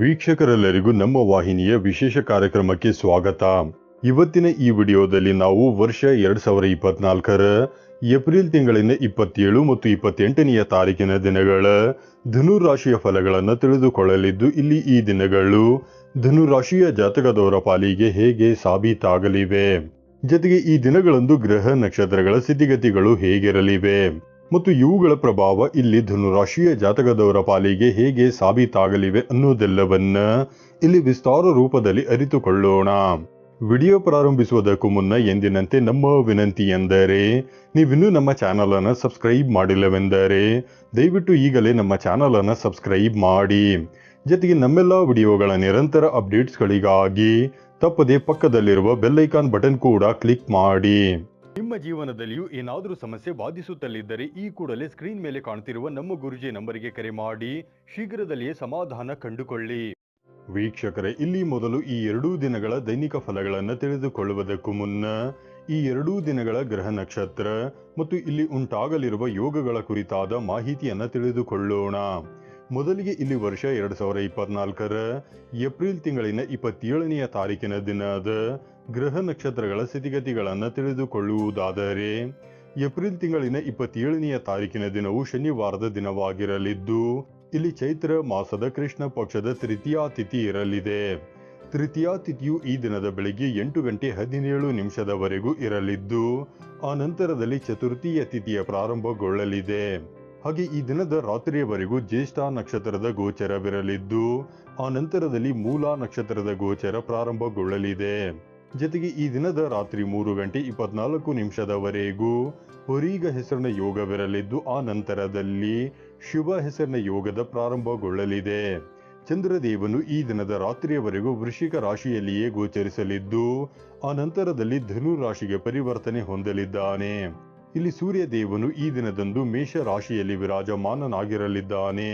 ವೀಕ್ಷಕರೆಲ್ಲರಿಗೂ ನಮ್ಮ ವಾಹಿನಿಯ ವಿಶೇಷ ಕಾರ್ಯಕ್ರಮಕ್ಕೆ ಸ್ವಾಗತ. ಇವತ್ತಿನ ಈ ವಿಡಿಯೋದಲ್ಲಿ ನಾವು ವರ್ಷ ಎರಡ್ ಸಾವಿರ ಇಪ್ಪತ್ನಾಲ್ಕರ ಏಪ್ರಿಲ್ ತಿಂಗಳಿನ ಇಪ್ಪತ್ತೇಳು ಮತ್ತು ಇಪ್ಪತ್ತೆಂಟನೆಯ ತಾರೀಕಿನ ದಿನಗಳ ಧನು ರಾಶಿಯ ಫಲಗಳನ್ನು ತಿಳಿದುಕೊಳ್ಳಲಿದ್ದು, ಇಲ್ಲಿ ಈ ದಿನಗಳು ಧನು ರಾಶಿಯ ಜಾತಕದವರ ಪಾಲಿಗೆ ಹೇಗೆ ಸಾಬೀತಾಗಲಿವೆ? ಜೊತೆಗೆ ಈ ದಿನಗಳಂದು ಗ್ರಹ ನಕ್ಷತ್ರಗಳ ಸ್ಥಿತಿಗತಿಗಳು ಹೇಗಿರಲಿವೆ? ಮತ್ತು ಇವುಗಳ ಪ್ರಭಾವ ಇಲ್ಲಿ ಧನುರಾಶಿಯ ಜಾತಕದವರ ಪಾಲಿಗೆ ಹೇಗೆ ಸಾಬೀತಾಗಲಿವೆ ಅನ್ನೋದೆಲ್ಲವನ್ನ ಇಲ್ಲಿ ವಿಸ್ತಾರ ರೂಪದಲ್ಲಿ ಅರಿತುಕೊಳ್ಳೋಣ. ವಿಡಿಯೋ ಪ್ರಾರಂಭಿಸುವುದಕ್ಕೂ ಮುನ್ನ ಎಂದಿನಂತೆ ನಮ್ಮ ವಿನಂತಿ ಎಂದರೆ, ನೀವಿನ್ನೂ ನಮ್ಮ ಚಾನಲನ್ನು ಸಬ್ಸ್ಕ್ರೈಬ್ ಮಾಡಿಲ್ಲವೆಂದರೆ, ದಯವಿಟ್ಟು ಈಗಲೇ ನಮ್ಮ ಚಾನಲನ್ನು ಸಬ್ಸ್ಕ್ರೈಬ್ ಮಾಡಿ. ಜೊತೆಗೆ ನಮ್ಮೆಲ್ಲ ವಿಡಿಯೋಗಳ ನಿರಂತರ ಅಪ್ಡೇಟ್ಸ್ಗಳಿಗಾಗಿ ತಪ್ಪದೆ ಪಕ್ಕದಲ್ಲಿರುವ ಬೆಲ್ಲೈಕಾನ್ ಬಟನ್ ಕೂಡ ಕ್ಲಿಕ್ ಮಾಡಿ. ನಿಮ್ಮ ಜೀವನದಲ್ಲಿಯೂ ಏನಾದರೂ ಸಮಸ್ಯೆ ಬಾಧಿಸುತ್ತಲಿದ್ದರೆ ಈ ಕೂಡಲೇ ಸ್ಕ್ರೀನ್ ಮೇಲೆ ಕಾಣುತ್ತಿರುವ ನಮ್ಮ ಗುರುಜಿ ನಂಬರಿಗೆ ಕರೆ ಮಾಡಿ ಶೀಘ್ರದಲ್ಲಿಯೇ ಸಮಾಧಾನ ಕಂಡುಕೊಳ್ಳಿ. ವೀಕ್ಷಕರೇ, ಇಲ್ಲಿ ಮೊದಲು ಈ ಎರಡೂ ದಿನಗಳ ದೈನಿಕ ಫಲಗಳನ್ನು ತಿಳಿದುಕೊಳ್ಳುವುದಕ್ಕೂ ಮುನ್ನ ಈ ಎರಡೂ ದಿನಗಳ ಗ್ರಹ ನಕ್ಷತ್ರ ಮತ್ತು ಇಲ್ಲಿ ಉಂಟಾಗಲಿರುವ ಯೋಗಗಳ ಕುರಿತಾದ ಮಾಹಿತಿಯನ್ನು ತಿಳಿದುಕೊಳ್ಳೋಣ. ಮೊದಲಿಗೆ ಇಲ್ಲಿ ವರ್ಷ ಎರಡು ಸಾವಿರ ಇಪ್ಪತ್ನಾಲ್ಕರ ಏಪ್ರಿಲ್ ತಿಂಗಳಿನ ಇಪ್ಪತ್ತೇಳನೆಯ ತಾರೀಕಿನ ದಿನದ ಗ್ರಹ ನಕ್ಷತ್ರಗಳ ಸ್ಥಿತಿಗತಿಗಳನ್ನು ತಿಳಿದುಕೊಳ್ಳುವುದಾದರೆ, ಏಪ್ರಿಲ್ ತಿಂಗಳಿನ ಇಪ್ಪತ್ತೇಳನೆಯ ತಾರೀಕಿನ ದಿನವು ಶನಿವಾರದ ದಿನವಾಗಿರಲಿದ್ದು, ಇಲ್ಲಿ ಚೈತ್ರ ಮಾಸದ ಕೃಷ್ಣ ಪಕ್ಷದ ತೃತೀಯ ತಿಥಿ ಇರಲಿದೆ. ತೃತೀಯ ತಿಥಿಯು ಈ ದಿನದ ಬೆಳಿಗ್ಗೆ ಎಂಟು ಗಂಟೆ ಹದಿನೇಳು ನಿಮಿಷದವರೆಗೂ ಇರಲಿದ್ದು, ಆ ನಂತರದಲ್ಲಿ ಚತುರ್ಥಿಯ ತಿಥಿಯ ಪ್ರಾರಂಭಗೊಳ್ಳಲಿದೆ. ಹಾಗೆ ಈ ದಿನದ ರಾತ್ರಿಯವರೆಗೂ ಜ್ಯೇಷ್ಠ ನಕ್ಷತ್ರದ ಗೋಚರವಿರಲಿದ್ದು, ಆ ನಂತರದಲ್ಲಿ ಮೂಲ ನಕ್ಷತ್ರದ ಗೋಚರ ಪ್ರಾರಂಭಗೊಳ್ಳಲಿದೆ. ಜೊತೆಗೆ ಈ ದಿನದ ರಾತ್ರಿ ಮೂರು ಗಂಟೆ ಇಪ್ಪತ್ನಾಲ್ಕು ನಿಮಿಷದವರೆಗೂ ಹೊರೀಗ ಹೆಸರಿನ ಯೋಗವಿರಲಿದ್ದು, ಆ ನಂತರದಲ್ಲಿ ಶುಭ ಹೆಸರಿನ ಯೋಗದ ಪ್ರಾರಂಭಗೊಳ್ಳಲಿದೆ. ಚಂದ್ರದೇವನು ಈ ದಿನದ ರಾತ್ರಿಯವರೆಗೂ ವೃಶ್ಚಿಕ ರಾಶಿಯಲ್ಲಿಯೇ ಗೋಚರಿಸಲಿದ್ದು, ಆ ನಂತರದಲ್ಲಿ ಧನು ರಾಶಿಗೆ ಪರಿವರ್ತನೆ ಹೊಂದಲಿದ್ದಾನೆ. ಇಲ್ಲಿ ಸೂರ್ಯ ದೇವನು ಈ ದಿನದಂದು ಮೇಷ ರಾಶಿಯಲ್ಲಿ ವಿರಾಜಮಾನನಾಗಿರಲಿದ್ದಾನೆ.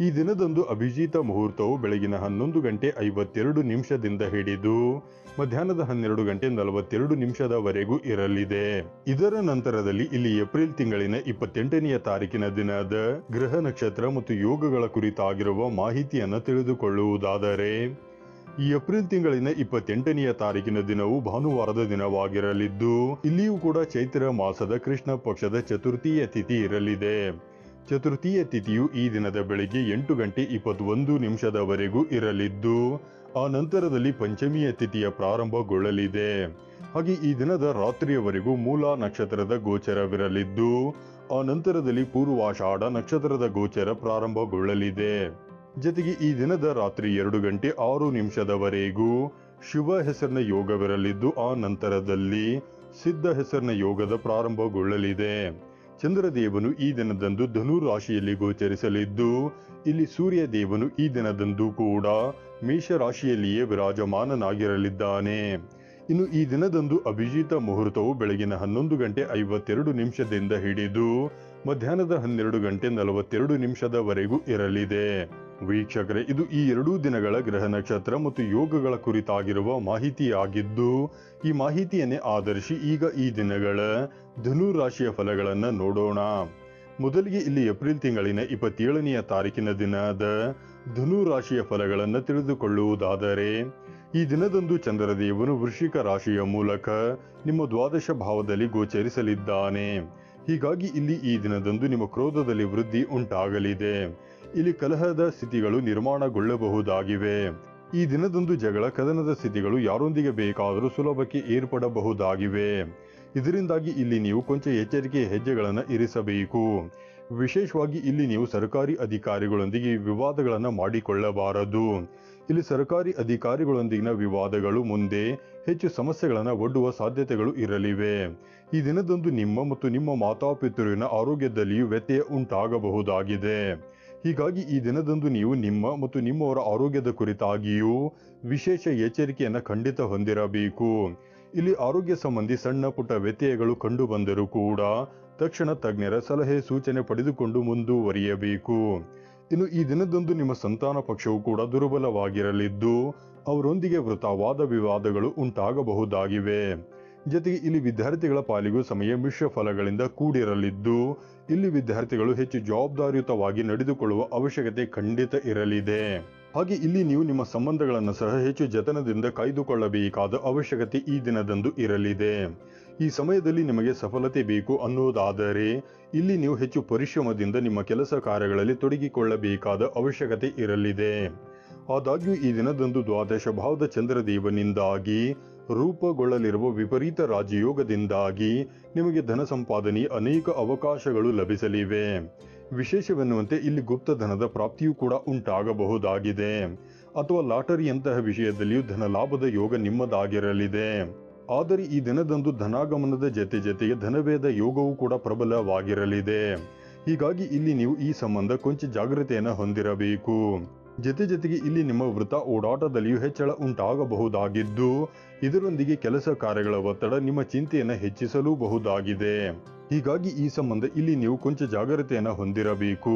ಈ ದಿನದಂದು ಅಭಿಜಿತ ಮುಹೂರ್ತವು ಬೆಳಗಿನ ಹನ್ನೊಂದು ಗಂಟೆ ಐವತ್ತೆರಡು ನಿಮಿಷದಿಂದ ಹಿಡಿದು ಮಧ್ಯಾಹ್ನದ ಹನ್ನೆರಡು ಗಂಟೆ ನಲವತ್ತೆರಡು ನಿಮಿಷದವರೆಗೂ ಇರಲಿದೆ. ಇದರ ನಂತರದಲ್ಲಿ ಇಲ್ಲಿ ಏಪ್ರಿಲ್ ತಿಂಗಳಿನ ಇಪ್ಪತ್ತೆಂಟನೆಯ ತಾರೀಕಿನ ದಿನದ ಗ್ರಹ ನಕ್ಷತ್ರ ಮತ್ತು ಯೋಗಗಳ ಕುರಿತಾಗಿರುವ ಮಾಹಿತಿಯನ್ನು ತಿಳಿದುಕೊಳ್ಳುವುದಾದರೆ ಈ ಏಪ್ರಿಲ್ ತಿಂಗಳಿನ ಇಪ್ಪತ್ತೆಂಟನೆಯ ತಾರೀಕಿನ ದಿನವು ಭಾನುವಾರದ ದಿನವಾಗಿರಲಿದ್ದು, ಇಲ್ಲಿಯೂ ಕೂಡ ಚೈತ್ರ ಮಾಸದ ಕೃಷ್ಣ ಪಕ್ಷದ ಚತುರ್ಥಿಯ ತಿಥಿ ಇರಲಿದೆ. ಚತುರ್ಥಿಯ ತಿಥಿಯು ಈ ದಿನದ ಬೆಳಿಗ್ಗೆ ಎಂಟು ಗಂಟೆ ಇಪ್ಪತ್ತೊಂದು ನಿಮಿಷದವರೆಗೂ ಇರಲಿದ್ದು, ಆ ನಂತರದಲ್ಲಿ ಪಂಚಮಿಯ ತಿಥಿಯ ಪ್ರಾರಂಭಗೊಳ್ಳಲಿದೆ. ಹಾಗೆ ಈ ದಿನದ ರಾತ್ರಿಯವರೆಗೂ ಮೂಲ ನಕ್ಷತ್ರದ ಗೋಚರವಿರಲಿದ್ದು, ಆ ನಂತರದಲ್ಲಿ ಪೂರ್ವಾಷಾಢ ನಕ್ಷತ್ರದ ಗೋಚರ ಪ್ರಾರಂಭಗೊಳ್ಳಲಿದೆ. ಜೊತೆಗೆ ಈ ದಿನದ ರಾತ್ರಿ ಎರಡು ಗಂಟೆ ಆರು ನಿಮಿಷದವರೆಗೂ ಶುಭ ಹೆಸರಿನ ಯೋಗವಿರಲಿದ್ದು, ಆ ನಂತರದಲ್ಲಿ ಸಿದ್ಧ ಹೆಸರಿನ ಯೋಗದ ಪ್ರಾರಂಭಗೊಳ್ಳಲಿದೆ. ಚಂದ್ರದೇವನು ಈ ದಿನದಂದು ಧನು ರಾಶಿಯಲ್ಲಿ ಗೋಚರಿಸಲಿದ್ದು, ಇಲ್ಲಿ ಸೂರ್ಯ ದೇವನು ಈ ದಿನದಂದು ಕೂಡ ಮೇಷರಾಶಿಯಲ್ಲಿಯೇ ವಿರಾಜಮಾನನಾಗಿರಲಿದ್ದಾನೆ. ಇನ್ನು ಈ ದಿನದಂದು ಅಭಿಜಿತ ಮುಹೂರ್ತವು ಬೆಳಗಿನ ಹನ್ನೊಂದು ಗಂಟೆ ಐವತ್ತೆರಡು ನಿಮಿಷದಿಂದ ಹಿಡಿದು ಮಧ್ಯಾಹ್ನದ ಹನ್ನೆರಡು ಗಂಟೆ ನಲವತ್ತೆರಡು ನಿಮಿಷದವರೆಗೂ ಇರಲಿದೆ. ವೀಕ್ಷಕರೇ, ಇದು ಈ ಎರಡೂ ದಿನಗಳ ಗ್ರಹ ನಕ್ಷತ್ರ ಮತ್ತು ಯೋಗಗಳ ಕುರಿತಾಗಿರುವ ಮಾಹಿತಿಯಾಗಿದ್ದು, ಈ ಮಾಹಿತಿಯನ್ನೇ ಆಧರಿಸಿ ಈಗ ಈ ದಿನಗಳ ಧನು ರಾಶಿಯ ಫಲಗಳನ್ನು ನೋಡೋಣ. ಮೊದಲಿಗೆ ಇಲ್ಲಿ ಏಪ್ರಿಲ್ ತಿಂಗಳಿನ ಇಪ್ಪತ್ತೇಳನೆಯ ತಾರೀಕಿನ ದಿನದ ಧನು ರಾಶಿಯ ಫಲಗಳನ್ನು ತಿಳಿದುಕೊಳ್ಳುವುದಾದರೆ, ಈ ದಿನದಂದು ಚಂದ್ರದೇವನು ವೃಶ್ಚಿಕ ರಾಶಿಯ ಮೂಲಕ ನಿಮ್ಮ ದ್ವಾದಶ ಭಾವದಲ್ಲಿ ಗೋಚರಿಸಲಿದ್ದಾನೆ. ಹೀಗಾಗಿ ಇಲ್ಲಿ ಈ ದಿನದಂದು ನಿಮ್ಮ ಕ್ರೋಧದಲ್ಲಿ ವೃದ್ಧಿ ಉಂಟಾಗಲಿದೆ. ಇಲ್ಲಿ ಕಲಹದ ಸ್ಥಿತಿಗಳು ನಿರ್ಮಾಣಗೊಳ್ಳಬಹುದಾಗಿವೆ. ಈ ದಿನದಂದು ಜಗಳ ಕದನದ ಸ್ಥಿತಿಗಳು ಯಾರೊಂದಿಗೆ ಬೇಕಾದರೂ ಸುಲಭಕ್ಕೆ ಏರ್ಪಡಬಹುದಾಗಿವೆ. ಇದರಿಂದಾಗಿ ಇಲ್ಲಿ ನೀವು ಕೊಂಚ ಎಚ್ಚರಿಕೆ ಹೆಜ್ಜೆಗಳನ್ನು ಇರಿಸಬೇಕು. ವಿಶೇಷವಾಗಿ ಇಲ್ಲಿ ನೀವು ಸರ್ಕಾರಿ ಅಧಿಕಾರಿಗಳೊಂದಿಗೆ ವಿವಾದಗಳನ್ನು ಮಾಡಿಕೊಳ್ಳಬಾರದು. ಇಲ್ಲಿ ಸರ್ಕಾರಿ ಅಧಿಕಾರಿಗಳೊಂದಿಗಿನ ವಿವಾದಗಳು ಮುಂದೆ ಹೆಚ್ಚು ಸಮಸ್ಯೆಗಳನ್ನು ಒಡ್ಡುವ ಸಾಧ್ಯತೆಗಳು ಇರಲಿವೆ. ಈ ದಿನದಂದು ನಿಮ್ಮ ಮತ್ತು ನಿಮ್ಮ ಮಾತಾಪಿತೃವಿನ ಆರೋಗ್ಯದಲ್ಲಿಯೂ ವ್ಯತ್ಯಯ ಉಂಟಾಗಬಹುದಾಗಿದೆ. ಹೀಗಾಗಿ ಈ ದಿನದಂದು ನೀವು ನಿಮ್ಮ ಮತ್ತು ನಿಮ್ಮವರ ಆರೋಗ್ಯದ ಕುರಿತಾಗಿಯೂ ವಿಶೇಷ ಎಚ್ಚರಿಕೆಯನ್ನು ಖಂಡಿತ ಹೊಂದಿರಬೇಕು. ಇಲ್ಲಿ ಆರೋಗ್ಯ ಸಂಬಂಧಿ ಸಣ್ಣ ಪುಟ್ಟ ವ್ಯತ್ಯಯಗಳು ಕಂಡುಬಂದರೂ ಕೂಡ ತಕ್ಷಣ ತಜ್ಞರ ಸಲಹೆ, ಸೂಚನೆ ಪಡೆದುಕೊಂಡು ಮುಂದುವರಿಯಬೇಕು. ಇನ್ನು ಈ ದಿನದಂದು ನಿಮ್ಮ ಸಂತಾನ ಪಕ್ಷವು ಕೂಡ ದುರ್ಬಲವಾಗಿರಲಿದ್ದು, ಅವರೊಂದಿಗೆ ವೃತವಾದ ವಿವಾದಗಳು ಉಂಟಾಗಬಹುದಾಗಿವೆ. ಜೊತೆಗೆ ಇಲ್ಲಿ ವಿದ್ಯಾರ್ಥಿಗಳ ಪಾಲಿಗೂ ಸಮಯ ಮಿಶ್ರ ಫಲಗಳಿಂದ ಕೂಡಿರಲಿದ್ದು, ಇಲ್ಲಿ ವಿದ್ಯಾರ್ಥಿಗಳು ಹೆಚ್ಚು ಜವಾಬ್ದಾರಿಯುತವಾಗಿ ನಡೆದುಕೊಳ್ಳುವ ಅವಶ್ಯಕತೆ ಖಂಡಿತ ಇರಲಿದೆ. ಹಾಗೆ ಇಲ್ಲಿ ನೀವು ನಿಮ್ಮ ಸಂಬಂಧಗಳನ್ನು ಸಹ ಹೆಚ್ಚು ಜತನದಿಂದ ಕಾಯ್ದುಕೊಳ್ಳಬೇಕಾದ ಅವಶ್ಯಕತೆ ಈ ದಿನದಂದು ಇರಲಿದೆ. ಈ ಸಮಯದಲ್ಲಿ ನಿಮಗೆ ಸಫಲತೆ ಬೇಕು ಅನ್ನುವುದಾದರೆ ಇಲ್ಲಿ ನೀವು ಹೆಚ್ಚು ಪರಿಶ್ರಮದಿಂದ ನಿಮ್ಮ ಕೆಲಸ ಕಾರ್ಯಗಳಲ್ಲಿ ತೊಡಗಿಕೊಳ್ಳಬೇಕಾದ ಅವಶ್ಯಕತೆ ಇರಲಿದೆ. ಆದಾಗ್ಯೂ ಈ ದಿನದಂದು ದ್ವಾದಶ ಭಾವದ ಚಂದ್ರದೇವನಿಂದಾಗಿ ರೂಪುಗೊಳ್ಳಲಿರುವ ವಿಪರೀತ ರಾಜಯೋಗದಿಂದಾಗಿ ನಿಮಗೆ ಧನ ಸಂಪಾದನೆ ಅನೇಕ ಅವಕಾಶಗಳು ಲಭಿಸಲಿವೆ. ವಿಶೇಷವೆನ್ನುವಂತೆ ಇಲ್ಲಿ ಗುಪ್ತ ಧನದ ಪ್ರಾಪ್ತಿಯೂ ಕೂಡ ಉಂಟಾಗಬಹುದಾಗಿದೆ. ಅಥವಾ ಲಾಟರಿಯಂತಹ ವಿಷಯದಲ್ಲಿಯೂ ಧನ ಲಾಭದ ಯೋಗ ನಿಮ್ಮದಾಗಿರಲಿದೆ. ಆದರೆ ಈ ದಿನದಂದು ಧನಾಗಮನದ ಜತೆ ಜೊತೆಗೆ ಧನವೇದ ಯೋಗವೂ ಕೂಡ ಪ್ರಬಲವಾಗಿರಲಿದೆ. ಹೀಗಾಗಿ ಇಲ್ಲಿ ನೀವು ಈ ಸಂಬಂಧ ಕೊಂಚ ಜಾಗ್ರತೆಯನ್ನು ಹೊಂದಿರಬೇಕು. ಜತೆ ಜತೆಗೆ ಇಲ್ಲಿ ನಿಮ್ಮ ವೃತ್ತ ಓಡಾಟದಲ್ಲಿಯೂ ಹೆಚ್ಚಳ ಉಂಟಾಗಬಹುದಾಗಿದ್ದು ಇದರೊಂದಿಗೆ ಕೆಲಸ ಕಾರ್ಯಗಳ ಒತ್ತಡ ನಿಮ್ಮ ಚಿಂತೆಯನ್ನು ಹೆಚ್ಚಿಸಲೂಬಹುದಾಗಿದೆ. ಹೀಗಾಗಿ ಈ ಸಂಬಂಧ ಇಲ್ಲಿ ನೀವು ಕೊಂಚ ಜಾಗ್ರತೆಯನ್ನು ಹೊಂದಿರಬೇಕು.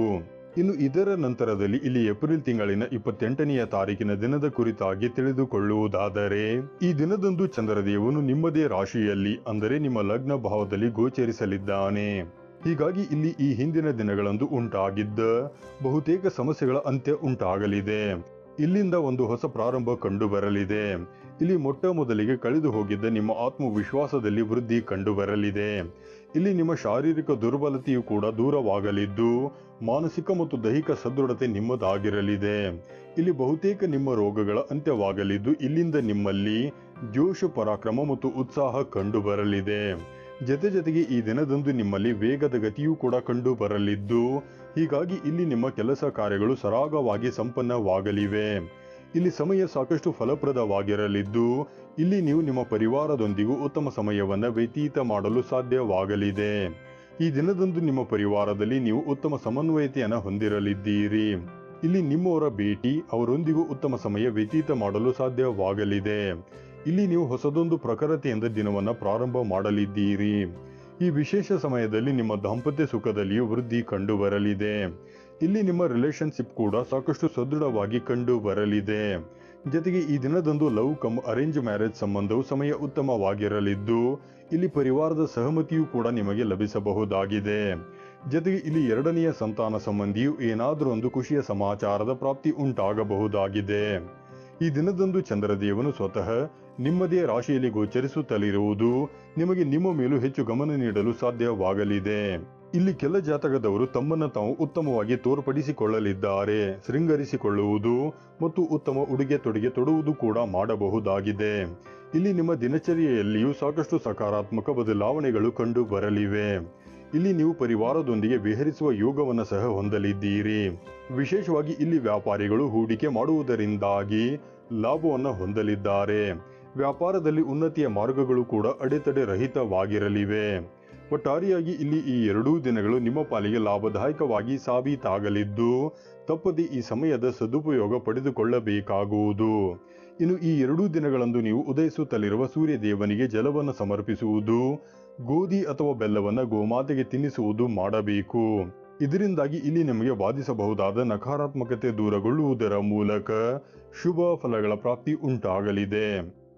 ಇನ್ನು ಇದರ ನಂತರದಲ್ಲಿ ಇಲ್ಲಿ ಏಪ್ರಿಲ್ ತಿಂಗಳಿನ ಇಪ್ಪತ್ತೆಂಟನೆಯ ತಾರೀಕಿನ ದಿನದ ಕುರಿತಾಗಿ ತಿಳಿದುಕೊಳ್ಳುವುದಾದರೆ, ಈ ದಿನದಂದು ಚಂದ್ರದೇವನು ನಿಮ್ಮದೇ ರಾಶಿಯಲ್ಲಿ, ಅಂದರೆ ನಿಮ್ಮ ಲಗ್ನ ಭಾವದಲ್ಲಿ ಗೋಚರಿಸಲಿದ್ದಾನೆ. ಹೀಗಾಗಿ ಇಲ್ಲಿ ಈ ಹಿಂದಿನ ದಿನಗಳಂದು ಉಂಟಾಗಿದ್ದ ಬಹುತೇಕ ಸಮಸ್ಯೆಗಳ ಅಂತ್ಯ ಉಂಟಾಗಲಿದೆ. ಇಲ್ಲಿಂದ ಒಂದು ಹೊಸ ಪ್ರಾರಂಭ ಕಂಡು ಬರಲಿದೆ ಇಲ್ಲಿ ಮೊಟ್ಟ ಮೊದಲಿಗೆ ಕಳೆದು ಹೋಗಿದ್ದ ನಿಮ್ಮ ಆತ್ಮವಿಶ್ವಾಸದಲ್ಲಿ ವೃದ್ಧಿ ಕಂಡು ಬರಲಿದೆ ಇಲ್ಲಿ ನಿಮ್ಮ ಶಾರೀರಿಕ ದುರ್ಬಲತೆಯು ಕೂಡ ದೂರವಾಗಲಿದ್ದು, ಮಾನಸಿಕ ಮತ್ತು ದೈಹಿಕ ಸದೃಢತೆ ನಿಮ್ಮದಾಗಿರಲಿದೆ. ಇಲ್ಲಿ ಬಹುತೇಕ ನಿಮ್ಮ ರೋಗಗಳ ಅಂತ್ಯವಾಗಲಿದ್ದು, ಇಲ್ಲಿಂದ ನಿಮ್ಮಲ್ಲಿ ಜೋಶ ಪರಾಕ್ರಮ ಮತ್ತು ಉತ್ಸಾಹ ಕಂಡು ಬರಲಿದೆ ಜತೆ ಜತೆಗೆ ಈ ದಿನದಂದು ನಿಮ್ಮಲ್ಲಿ ವೇಗದ ಗತಿಯೂ ಕೂಡ ಕಂಡು ಬರಲಿದ್ದು ಹೀಗಾಗಿ ಇಲ್ಲಿ ನಿಮ್ಮ ಕೆಲಸ ಕಾರ್ಯಗಳು ಸರಾಗವಾಗಿ ಸಂಪನ್ನವಾಗಲಿವೆ. ಇಲ್ಲಿ ಸಮಯ ಸಾಕಷ್ಟು ಫಲಪ್ರದವಾಗಿರಲಿದ್ದು, ಇಲ್ಲಿ ನೀವು ನಿಮ್ಮ ಪರಿವಾರದೊಂದಿಗೂ ಉತ್ತಮ ಸಮಯವನ್ನು ವ್ಯತೀತ ಮಾಡಲು ಸಾಧ್ಯವಾಗಲಿದೆ. ಈ ದಿನದಂದು ನಿಮ್ಮ ಪರಿವಾರದಲ್ಲಿ ನೀವು ಉತ್ತಮ ಸಮನ್ವಯತೆಯನ್ನು ಹೊಂದಿರಲಿದ್ದೀರಿ. ಇಲ್ಲಿ ನಿಮ್ಮವರ ಭೇಟಿ ಅವರೊಂದಿಗೂ ಉತ್ತಮ ಸಮಯ ವ್ಯತೀತ ಮಾಡಲು ಸಾಧ್ಯವಾಗಲಿದೆ. ಇಲ್ಲಿ ನೀವು ಹೊಸದೊಂದು ಪ್ರಖರತೆಯಿಂದ ದಿನವನ್ನು ಪ್ರಾರಂಭ ಮಾಡಲಿದ್ದೀರಿ. ಈ ವಿಶೇಷ ಸಮಯದಲ್ಲಿ ನಿಮ್ಮ ದಾಂಪತ್ಯ ಸುಖದಲ್ಲಿಯೂ ವೃದ್ಧಿ ಕಂಡು ಬರಲಿದೆ ಇಲ್ಲಿ ನಿಮ್ಮ ರಿಲೇಶನ್ಶಿಪ್ ಕೂಡ ಸಾಕಷ್ಟು ಸದೃಢವಾಗಿ ಕಂಡು ಬರಲಿದೆ. ಜೊತೆಗೆ ಈ ದಿನದಂದು ಲವ್ ಕಮ್ ಅರೇಂಜ್ ಮ್ಯಾರೇಜ್ ಸಂಬಂಧವು ಸಮಯ ಉತ್ತಮವಾಗಿರಲಿದ್ದು, ಇಲ್ಲಿ ಪರಿವಾರದ ಸಹಮತಿಯೂ ಕೂಡ ನಿಮಗೆ ಲಭಿಸಬಹುದಾಗಿದೆ. ಜೊತೆಗೆ ಇಲ್ಲಿ ಎರಡನೆಯ ಸಂತಾನ ಸಂಬಂಧಿಯು ಏನಾದರೂ ಒಂದು ಖುಷಿಯ ಸಮಾಚಾರದ ಪ್ರಾಪ್ತಿ ಉಂಟಾಗಬಹುದಾಗಿದೆ. ಈ ದಿನದಂದು ಚಂದ್ರದೇವನು ಸ್ವತಃ ನಿಮ್ಮದೇ ರಾಶಿಯಲ್ಲಿ ಗೋಚರಿಸುತ್ತಲಿರುವುದು ನಿಮಗೆ ನಿಮ್ಮ ಮೇಲೂ ಹೆಚ್ಚು ಗಮನ ನೀಡಲು ಸಾಧ್ಯವಾಗಲಿದೆ. ಇಲ್ಲಿ ಕೆಲ ಜಾತಕದವರು ತಮ್ಮನ್ನು ತಾವು ಉತ್ತಮವಾಗಿ ತೋರ್ಪಡಿಸಿಕೊಳ್ಳಲಿದ್ದಾರೆ. ಶೃಂಗರಿಸಿಕೊಳ್ಳುವುದು ಮತ್ತು ಉತ್ತಮ ಉಡುಗೆ ತೊಡುಗೆ ತೊಡುವುದು ಕೂಡ ಮಾಡಬಹುದಾಗಿದೆ. ಇಲ್ಲಿ ನಿಮ್ಮ ದಿನಚರಿಯಲ್ಲಿಯೂ ಸಾಕಷ್ಟು ಸಕಾರಾತ್ಮಕ ಬದಲಾವಣೆಗಳು ಕಂಡು ಬರಲಿವೆ. ಇಲ್ಲಿ ನೀವು ಪರಿವಾರದೊಂದಿಗೆ ವಿಹರಿಸುವ ಯೋಗವನ್ನು ಸಹ ಹೊಂದಲಿದ್ದೀರಿ. ವಿಶೇಷವಾಗಿ ಇಲ್ಲಿ ವ್ಯಾಪಾರಿಗಳು ಹೂಡಿಕೆ ಮಾಡುವುದರಿಂದಾಗಿ ಲಾಭವನ್ನು ಹೊಂದಲಿದ್ದಾರೆ. ವ್ಯಾಪಾರದಲ್ಲಿ ಉನ್ನತಿಯ ಮಾರ್ಗಗಳು ಕೂಡ ಅಡೆತಡೆ ರಹಿತವಾಗಿರಲಿವೆ. ಒಟ್ಟಾರೆಯಾಗಿ ಇಲ್ಲಿ ಈ ಎರಡೂ ದಿನಗಳು ನಿಮ್ಮ ಪಾಲಿಗೆ ಲಾಭದಾಯಕವಾಗಿ ಸಾಬೀತಾಗಲಿದ್ದು, ತಪ್ಪದೆ ಈ ಸಮಯದ ಸದುಪಯೋಗ ಪಡೆದುಕೊಳ್ಳಬೇಕಾಗುವುದು. ಇನ್ನು ಈ ಎರಡೂ ದಿನಗಳಂದು ನೀವು ಉದಯಿಸುತ್ತಲಿರುವ ಸೂರ್ಯ ದೇವನಿಗೆ ಜಲವನ್ನು ಸಮರ್ಪಿಸುವುದು, ಗೋಧಿ ಅಥವಾ ಬೆಲ್ಲವನ್ನು ಗೋಮಾತೆಗೆ ತಿನ್ನಿಸುವುದು ಮಾಡಬೇಕು. ಇದರಿಂದಾಗಿ ಇಲ್ಲಿ ನಿಮಗೆ ಬಾಧಿಸಬಹುದಾದ ನಕಾರಾತ್ಮಕತೆ ದೂರಗೊಳ್ಳುವುದರ ಮೂಲಕ ಶುಭ ಫಲಗಳ ಪ್ರಾಪ್ತಿ ಉಂಟಾಗಲಿದೆ.